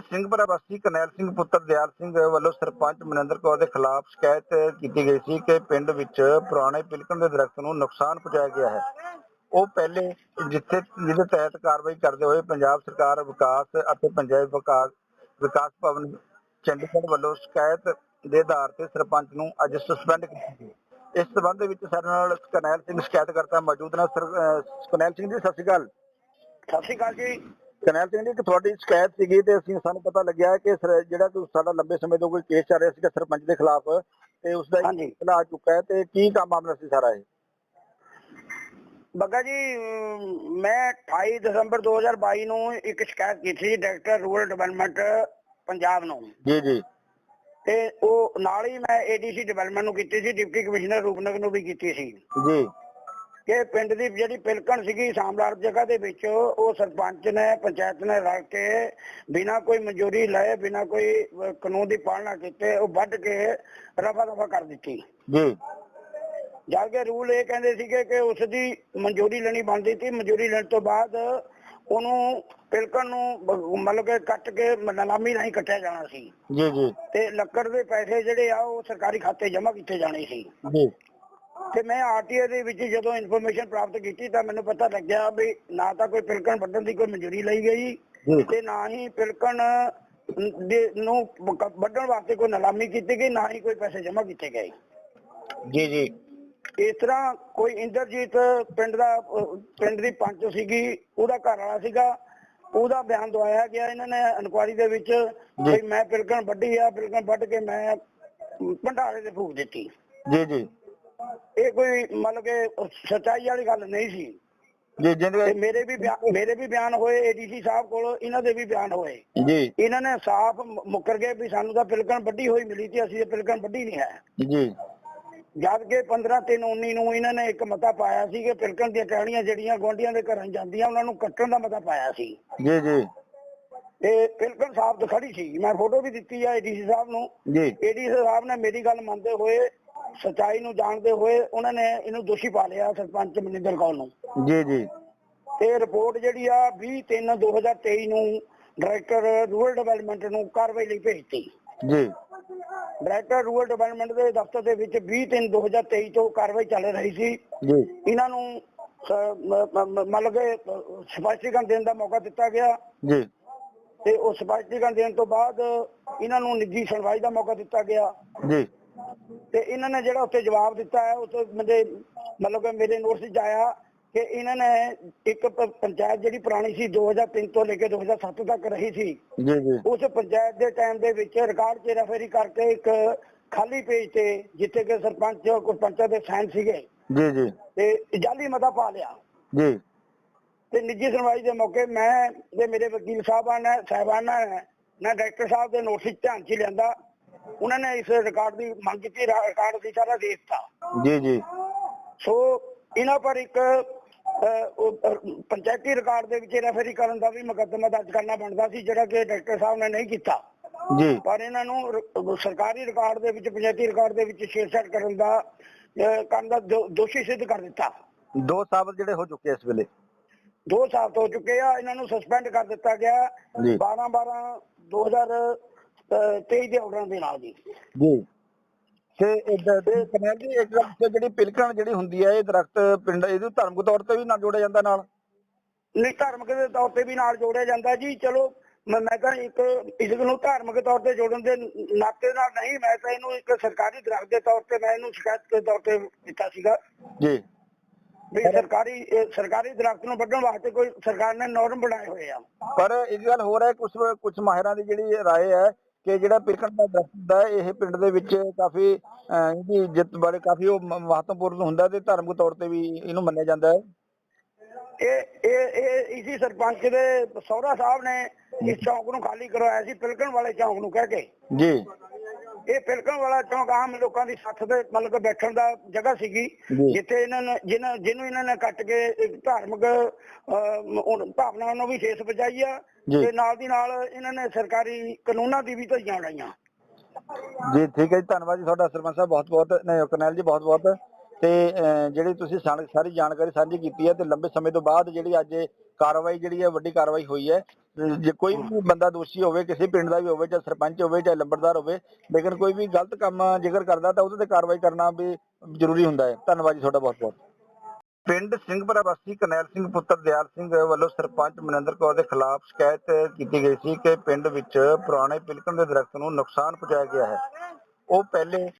ਸਿੰਘ ਪ੍ਰਵਾਸੀ ਕਰਨੈਲ ਸਿੰਘ ਪੁੱਤਰ ਦਿਆਲ ਸਿੰਘ ਵੱਲੋਂ ਸਰਪੰਚ ਮਨਿੰਦਰ ਕੌਰ ਦੇ ਖਿਲਾਫ ਸ਼ਿਕਾਇਤ ਕੀਤੀ ਗਈ ਸੀ ਕਿ ਪਿੰਡ ਵਿੱਚ ਪੁਰਾਣੇ ਪਿਲਕਣ ਦੇ ਦਰਖਤ ਨੂੰ ਨੁਕਸਾਨ ਪਹੁੰਚਾਇਆ ਗਿਆ ਹੈ। ਉਹ ਪਹਿਲੇ ਜਿੱਥੇ, ਜਿਹਦੇ ਤਹਿਤ ਕਾਰਵਾਈ ਕਰਦੇ ਹੋਏ ਪੰਜਾਬ ਸਰਕਾਰ ਵਿਕਾਸ ਅਤੇ ਪੰਚਾਇਤ ਵਿਕਾਸ ਵਿਕਾਸ ਭਵਨ ਚੰਡੀਗੜ੍ਹ ਵੱਲੋਂ ਸ਼ਿਕਾਇਤ ਦੇ ਆਧਾਰ ਤੇ ਸਰਪੰਚ ਨੂੰ ਅੱਜ ਸਸਪੈਂਡ ਕੀਤਾ ਗਿਆ ਇਸ ਸਬੰਧ ਵਿੱਚ ਸਾਡੇ ਨਾਲ ਕਰਨੈਲ ਸਿੰਘ ਸ਼ਿਕਾਇਤਕਰਤਾ ਮੌਜੂਦ ਨੇ। ਕਰਨੈਲ ਸਿੰਘ ਜੀ, ਸਤਿ ਸ਼੍ਰੀ ਅਕਾਲ। ਸਤਿ ਸ਼੍ਰੀ ਅਕਾਲ ਜੀ। ਕਰਨੈਲ ਸਿੰਘ ਜੀ ਇੱਕ ਤੁਹਾਡੀ ਸ਼ਿਕਾਇਤ ਸੀਗੀ ਤੇ ਅਸੀਂ ਸਾਨੂੰ ਪਤਾ ਲੱਗਿਆ ਕਿ ਜਿਹੜਾ ਕੋਈ ਸਾਡਾ ਲੰਬੇ ਸਮੇਂ ਤੋਂ ਕੋਈ ਕੇਸ ਚੱਲ ਰਿਹਾ ਸੀਗਾ ਸਰਪੰਚ ਦੇ ਖਿਲਾਫ ਤੇ ਉਸ ਦਾ ਹਾਂਜੀ। ਇਤਲਾਹ ਆ ਚੁੱਕਾ ਹੈ ਤੇ ਕੀ ਕੰਮ ਮਾਮਲਾ ਸੀ ਸਾਰਾ ਇਹ? ਬੱਗਾ ਜੀ ਮੈਂ 28 ਦਸੰਬਰ 2022 ਨੂੰ ਇੱਕ ਸ਼ਿਕਾਇਤ ਕੀਤੀ ਸੀ ਡਾਇਰੈਕਟਰ ਰੂਰਲ ਡਿਵੈਲਪਮੈਂਟ ਪੰਜਾਬ ਨੂੰ। ਜੀ ਜੀ। ਤੇ ਉਹ ਨਾਲ ਹੀ ਮੈਂ ਏਡੀਸੀ ਡਿਵੈਲਪਮੈਂਟ ਨੂੰ ਕੀਤੀ ਸੀ ਡਿਪਟੀ ਕਮਿਸ਼ਨਰ ਰੂਪਨਗਰ ਨੂੰ ਵੀ ਕੀਤੀ ਸੀ। ਜੀ। ਕਿ ਪਿੰਡ ਦੀ ਜਿਹੜੀ ਪਿਲਕਣ ਸੀਗੀ ਸਾਮਲਾਰ ਜਗ੍ਹਾ ਦੇ ਵਿੱਚ ਉਹ ਸਰਪੰਚ ਨੇ ਪੰਚਾਇਤ ਨੇ ਰਲ ਕੇ ਬਿਨਾਂ ਕੋਈ ਮਨਜ਼ੂਰੀ ਲਏ ਬਿਨਾਂ ਕੋਈ ਕਾਨੂੰਨ ਦੀ ਪਾਲਣਾ ਕੀਤੇ ਉਹ ਵੱਢ ਕੇ ਰਫਾ ਦਫਾ ਕਰ ਦਿੱਤੀ। ਜੀ ਜਦ ਕਿ ਰੂਲ ਇਹ ਕਹਿੰਦੇ ਸੀਗੇ ਕਿ ਉਸ ਦੀ ਮਨਜ਼ੂਰੀ ਲੈਣੀ ਬਣਦੀ ਸੀ ਮਨਜ਼ੂਰੀ ਲੈਣ ਤੋਂ ਬਾਅਦ ਉਹਨੂੰ ਪਿਲਕਣ ਨੂੰ ਮਤਲਬ ਕਿ ਕੱਟ ਕੇ ਨਲਾਮੀ ਨਹੀਂ ਕੱਟਿਆ ਜਾਣਾ ਸੀ। ਜੀ ਜੀ। ਤੇ ਲੱਕੜ ਦੇ ਪੈਸੇ ਜਿਹੜੇ ਆ ਉਹ ਸਰਕਾਰੀ ਖਾਤੇ ਜਮ੍ਹਾਂ ਕੀਤੇ ਜਾਣੇ ਸੀ। ਜੀ। ਤੇ ਮੈਂ ਆਰਟੀਏ ਦੇ ਵਿੱਚ ਜਦੋਂ ਇਨਫੋਰਮੇਸ਼ਨ ਪ੍ਰਾਪਤ ਕੀਤੀ ਤਾਂ ਮੈਨੂੰ ਪਤਾ ਲੱਗਿਆ ਵੀ ਨਾ ਤਾਂ ਕੋਈ ਪਿਲਕਣ ਵੱਢਣ ਦੀ ਕੋਈ ਮਨਜ਼ੂਰੀ ਲਈ ਗਈ ਤੇ ਨਾ ਹੀ ਪਿਲਕਣ ਦੇ ਨੂੰ ਵੱਢਣ ਵਾਸਤੇ ਕੋਈ ਨਲਾਮੀ ਕੀਤੀ ਗਈ ਨਾ ਹੀ ਕੋਈ ਪੈਸੇ ਜਮ੍ਹਾਂ ਕੀਤੇ ਗਏ। ਜੀ ਜੀ। ਇਸ ਤਰ੍ਹਾਂ ਕੋਈ ਇੰਦਰਜੀਤ ਪਿੰਡ ਦਾ ਪਿੰਡ ਦੀ ਪੰਚ ਸੀਗੀ ਉਹਦਾ ਘਰ ਵਾਲਾ ਸੀਗਾ ਉਹਦਾ ਬਿਆਨ ਦਵਾਇਆ ਗਿਆ ਇਹਨਾਂ ਨੇ ਇਨਕੁਆਰੀ ਦੇ ਵਿੱਚ ਵੀ ਮੈਂ ਪਿਲਕਣ ਵੱਢੀ ਆ ਪਿਲਕਣ ਵੱਢ ਕੇ ਮੈਂ ਭੰਡਾਰੇ ਤੇ ਫੂਕ ਦਿੱਤੀ। ਜੀ ਜੀ। ਇਹ ਕੋਈ ਮਤਲਬ ਕਿ ਸੱਚਾਈ ਵਾਲੀ ਗੱਲ ਨਹੀਂ ਸੀ। ਜੀ ਜਿੰਦੇ ਮੇਰੇ ਵੀ ਮੇਰੇ ਵੀ ਬਿਆਨ ਹੋਏ ਏਡੀਸੀ ਸਾਹਿਬ ਕੋਲ ਇਹਨਾਂ ਦੇ ਵੀ ਬਿਆਨ ਹੋਏ। ਜੀ। ਇਹਨਾਂ ਨੇ ਸਾਫ਼ ਮੁੱਕਰ ਗਏ ਵੀ ਸਾਨੂੰ ਤਾਂ ਪਿਲਕਣ ਵੱਢੀ ਹੋਈ ਮਿਲੀ ਤੇ ਅਸੀਂ ਇਹ ਪਿਲਕਣ ਵੱਢੀ ਨਹੀਂ ਹੈ। ਜੀ। ਜਦ ਕਿ 15 3 19 ਨੂੰ ਇਹਨਾਂ ਨੇ ਇੱਕ ਮਤਾ ਪਾਇਆ ਸੀ ਕਿ ਪਿਲਕਣ ਦੀਆਂ ਟਹਿਣੀਆਂ ਜਿਹੜੀਆਂ ਗੁਆਂਢੀਆਂ ਦੇ ਘਰਾਂ ਜਾਂਦੀਆਂ ਉਹਨਾਂ ਨੂੰ ਕੱਟਣ ਦਾ ਮਤਾ ਪਾਇਆ ਸੀ। ਜੀ ਜੀ। ਤੇ ਪਿਲਕਣ ਸਾਹਿਬ ਤੋਂ ਖੜੀ ਸੀ। ਮੈਂ ਫੋਟੋ ਵੀ ਦਿੱਤੀ ਆ ਏਡੀਸੀ ਸਾਹਿਬ ਨੂੰ। ਜੀ। ਏਡੀਸੀ ਸਾਹਿਬ ਨੇ ਮੇਰੀ ਗੱਲ ਮੰਨਦੇ ਹੋਏ ਸਚਾਈ ਨੂੰ ਜਾਣਦੇ ਹੋਏ ਉਹਨਾਂ ਨੇ ਇਹਨੂੰ ਦੋਸ਼ੀ ਪਾ ਲਿਆ ਸਰਪੰਚ ਮਨਿੰਦਰ ਕੌਰ ਨੂੰ। ਜੀ ਜੀ। ਤੇ ਰਿਪੋਰਟ ਜਿਹੜੀ ਆ 20 3 2023 ਨੂੰ ਡਾਇਰੈਕਟਰ ਰੂਰਲ ਡਿਵੈਲਪਮੈਂਟ ਨੂੰ ਕਾਰਵਾਈ ਲਈ ਭੇਜਤੀ। ਜੀ। ਡਾਇਰੈਕਟਰ ਰੂਰਲ ਡਿਵੈਲਪਮੈਂਟ ਦੇ ਦਫ਼ਤਰ ਦੇ ਵਿੱਚ 20 3 2023 ਤੋਂ ਕਾਰਵਾਈ ਚੱਲ ਰਹੀ ਸੀ। ਜੀ। ਇਹਨਾਂ ਨੂੰ ਮਤਲਬ ਕਿ ਸਪਸ਼ਟੀਕਰਨ ਦੇਣ ਦਾ ਮੌਕਾ ਦਿੱਤਾ ਗਿਆ। ਜੀ। ਤੇ ਉਹ ਸਪਸ਼ਟੀਕਰਨ ਦੇਣ ਤੋਂ ਬਾਅਦ ਇਹਨਾਂ ਨੂੰ ਨਿੱਜੀ ਸੁਣਵਾਈ ਦਾ ਮੌਕਾ ਦਿੱਤਾ ਗਿਆ। ਜੀ। ਤੇ ਇਹਨਾਂ ਨੇ ਜਿਹੜਾ ਉੱਤੇ ਜਵਾਬ ਦਿੱਤਾ ਹੈ ਉਹ ਤੋਂ ਮੇਰੇ ਮਤਲਬ ਕਿ ਮੇਰੇ ਨੋਟਿਸ 'ਚ ਆਇਆ ਕਿ ਇਹਨਾਂ ਨੇ ਇੱਕ ਪ- ਪੰਚਾਇਤ ਜਿਹੜੀ ਪੁਰਾਣੀ ਸੀ 2003 ਤੋਂ ਲੈ ਕੇ 2007 ਤੱਕ ਰਹੀ ਸੀ। ਜੀ ਜੀ। ਉਸ ਪੰਚਾਇਤ ਦੇ ਟਾਈਮ ਦੇ ਵਿੱਚ ਰਿਕਾਰਡ 'ਚ ਰੈਫਰੀ ਕਰਕੇ ਇੱਕ ਖਾਲੀ ਪੇਜ ਤੇ ਜਿੱਥੇ ਕਿ ਸਰਪੰਚ ਕੋਈ ਪੰਚਾਇਤ ਦੇ ਸਾਈਨ ਸੀਗੇ। ਜੀ ਜੀ। ਤੇ ਜਾਲੀ ਮਤਾ ਪਾ ਲਿਆ। ਜੀ। ਤੇ ਨਿੱਜੀ ਸੁਣਵਾਈ ਦੇ ਮੌਕੇ ਮੈਂ ਤੇ ਮੇਰੇ ਵਕੀਲ ਸਾਹਿਬਾਨ ਨੇ ਸਾਹਿਬਾਨਾ ਨੇ ਨਾ ਡਾਇਰੈਕਟਰ ਸਾਹਿਬ ਦੇ ਨੋਟਿਸ ਧਿਆਨ 'ਚ ਲਿਆਂਦਾ। ਉਹਨਾਂ ਨੇ ਇਸ ਰਿਕਾਰਡ ਦੀ ਮੰਗ ਕੀਤੀ ਰਿਕਾਰਡ ਦੀ ਸਾਰਾ ਦੇ ਦਿੱਤਾ। ਜੀ ਜੀ। ਸੋ ਇਹਨਾਂ ਪਰ ਇੱਕ ਪੰਚਾਇਤੀ ਰਿਕਾਰਡ ਦੇ ਵਿੱਚ ਰੈਫਰੀ ਕਰਨ ਦਾ ਵੀ ਮੁਕੱਦਮਾ ਦਰਜ ਕਰਨਾ ਬਣਦਾ ਸੀ ਜਿਹੜਾ ਕਿ ਡਾਇਰੈਕਟਰ ਸਾਹਿਬ ਨੇ ਨਹੀਂ ਕੀਤਾ। ਜੀ। ਪਰ ਇਹਨਾਂ ਨੂੰ ਸਰਕਾਰੀ ਰਿਕਾਰਡ ਦੇ ਵਿੱਚ ਪੰਚਾਇਤੀ ਰਿਕਾਰਡ ਦੇ ਵਿੱਚ ਛੇੜਛਾੜ ਕਰਨ ਦਾ ਕਰਨ ਦਾ ਦੋਸ਼ੀ ਸਿੱਧ ਕਰ ਦਿੱਤਾ। ਦੋ ਸਾਬਤ ਜਿਹੜੇ ਹੋ ਚੁੱਕੇ ਇਸ ਵੇਲੇ। ਦੋ ਸਾਲ ਤੋਂ ਹੋ ਚੁੱਕੇ ਆ ਇਹਨਾਂ ਨੂੰ ਸਸਪੈਂਡ ਕਰ ਦਿੱਤਾ ਗਿਆ। ਜੀ। 12 12 2023 ਦੇ ਆਰਡਰਾਂ ਦੇ ਨਾਲ ਜੀ। ਜੀ। ਤੇ ਇਦਾਂ ਦੇ ਕਨੈਲ ਜੀ ਇੱਕ ਤੇ ਜਿਹੜੀ ਪਿਲਕਣ ਜਿਹੜੀ ਹੁੰਦੀ ਹੈ ਇਹ ਦਰਖਤ ਪਿੰਡ ਇਹਨੂੰ ਧਰਮਕ ਤੌਰ ਤੇ ਵੀ ਨਾ ਜੋੜਿਆ ਜਾਂਦਾ ਨਾਲ? ਨਹੀਂ ਧਾਰਮਿਕ ਦੇ ਤੌਰ ਤੇ ਵੀ ਨਾਲ ਜੋੜਿਆ ਜਾਂਦਾ ਜੀ। ਚਲੋ ਮੈਂ ਮੈਂ ਤਾਂ ਇੱਕ ਇਸ ਨੂੰ ਧਾਰਮਿਕ ਤੌਰ ਤੇ ਜੋੜਨ ਦੇ ਨਾਤੇ ਨਾਲ ਨਹੀਂ ਮੈਂ ਤਾਂ ਇਹਨੂੰ ਇੱਕ ਸਰਕਾਰੀ ਦਰਖਤ ਦੇ ਤੌਰ ਤੇ ਮੈਂ ਇਹਨੂੰ ਸ਼ਿਕਾਇਤ ਦੇ ਤੌਰ ਤੇ ਦਿੱਤਾ ਸੀਗਾ। ਜੀ। ਵੀ ਸਰਕਾਰੀ ਇਹ ਸਰਕਾਰੀ ਦਰਖਤ ਨੂੰ ਵੱਢਣ ਵਾਸਤੇ ਕੋਈ ਸਰਕਾਰ ਨੇ ਨਾਰਮ ਬਣਾਏ ਹੋਏ ਆ। ਪਰ ਇੱਕ ਗੱਲ ਹੋਰ ਹੈ ਕੁਝ ਕੁਝ ਮਾਹਿਰਾਂ ਦੀ ਜਿਹੜੀ ਰਾਏ ਹੈ ਕਿ ਜਿਹੜਾ ਪਿਲਕਣ ਦਾ ਦਰਖਤ ਹੁੰਦਾ ਹੈ ਇਹ ਪਿੰਡ ਦੇ ਵਿੱਚ ਕਾਫੀ ਅਹ, ਇਹਦੀ ਇੱਜ਼ਤ ਬਾਰੇ ਕਾਫੀ ਉਹ ਮ- ਮਹੱਤਵਪੂਰਨ ਹੁੰਦਾ ਤੇ ਧਾਰਮਿਕ ਤੌਰ ਤੇ ਵੀ ਇਹਨੂੰ ਮੰਨਿਆ ਜਾਂਦਾ ਹੈ। ਇਹ ਇਹ ਇਹ ਇਸੀ ਸਰਪੰਚ ਦੇ ਸਹੁਰਾ ਸਾਹਿਬ ਨੇ ਇਸ ਚੌਂਕ ਨੂੰ ਖਾਲੀ ਕਰਵਾਇਆ ਸੀ ਪਿਲਕਣ ਵਾਲੇ ਚੌਂਕ ਨੂੰ ਕਹਿ ਕੇ। ਜੀ। ਇਹ ਪਿਲਕਣ ਵਾਲਾ ਚੌਂਕ ਆਮ ਲੋਕਾਂ ਦੀ ਸੱਥ ਦੇ ਮਤਲਬ ਬੈਠਣ ਦਾ ਜਗ੍ਹਾ ਸੀਗੀ। ਜਿੱਥੇ ਇਹਨਾਂ ਨੇ ਜਿਹਨਾਂ ਜਿਹਨੂੰ ਇਹਨਾਂ ਨੇ ਕੱਟ ਕੇ ਧਾਰਮਿਕ ਭਾਵਨਾਵਾਂ ਨੂੰ ਵੀ ਠੇਸ ਪਹੁੰਚਾਈ ਆ। ਤੇ ਨਾਲ ਦੀ ਨਾਲ ਇਹਨਾਂ ਨੇ ਸਰਕਾਰੀ ਕਾਨੂੰਨਾਂ ਦੀ ਵੀ ਧੱਜੀਆਂ ਉਡਾਈਆਂ ਜੀ ਠੀਕ ਹੈ ਜੀ ਧੰਨਵਾਦ ਜੀ ਤੁਹਾਡਾ ਸਰਪੰਚ ਸਾਹਿਬ ਬਹੁਤ ਬਹੁਤ ਨਹੀਂ ਕਰਨੈਲ ਜੀ ਬਹੁਤ ਬਹੁਤ ਤੇ ਜਿਹੜੀ ਤੁਸੀਂ ਸਾਰੀ ਜਾਣਕਾਰੀ ਸਾਂਝੀ ਕੀਤੀ ਹੈ ਤੇ ਲੰਬੇ ਸਮੇਂ ਤੋਂ ਬਾਅਦ ਜਿਹੜੀ ਅੱਜ ਕਾਰਵਾਈ ਜਿਹੜੀ ਹੈ ਵੱਡੀ ਕਾਰਵਾਈ ਹੋਈ ਹੈ। ਜੇ ਕੋਈ ਵੀ ਬੰਦਾ ਦੋਸ਼ੀ ਹੋਵੇ ਕਿਸੇ ਪਿੰਡ ਦਾ ਵੀ ਹੋਵੇ ਚਾਹੇ ਸਰਪੰਚ ਹੋਵੇ ਚਾਹੇ ਲੰਬੜਦਾਰ ਹੋਵੇ ਲੇਕਿਨ ਕੋਈ ਵੀ ਗਲਤ ਕੰਮ ਜੇਕਰ ਕਰਦਾ ਤਾਂ ਉਹਦੇ ਤੇ ਕਾਰਵਾਈ ਕਰਨਾ ਵੀ ਜ਼ਰੂਰੀ ਹੁੰਦਾ ਹੈ। ਧੰਨਵਾਦ ਜੀ ਤੁਹਾਡਾ ਬਹੁਤ ਬਹੁਤ। ਪਿੰਡ ਸਿੰਘਪੁਰਾ ਵਾਸੀ ਕਰਨੈਲ ਸਿੰਘ ਪੁੱਤਰ ਦਿਆਲ ਸਿੰਘ ਵੱਲੋਂ ਸਰਪੰਚ ਮਨਿੰਦਰ ਕੌਰ ਦੇ ਖਿਲਾਫ ਸ਼ਿਕਾਇਤ ਕੀਤੀ ਗਈ ਸੀ ਕਿ ਪਿੰਡ ਵਿੱਚ ਪੁਰਾਣੇ ਪਿਲਕਣ ਦੇ ਦਰਖਤ ਨੂੰ ਨੁਕਸਾਨ ਪਹੁੰਚਾਇਆ ਗਿਆ ਹੈ। ਉਹ ਪਹਿਲੇ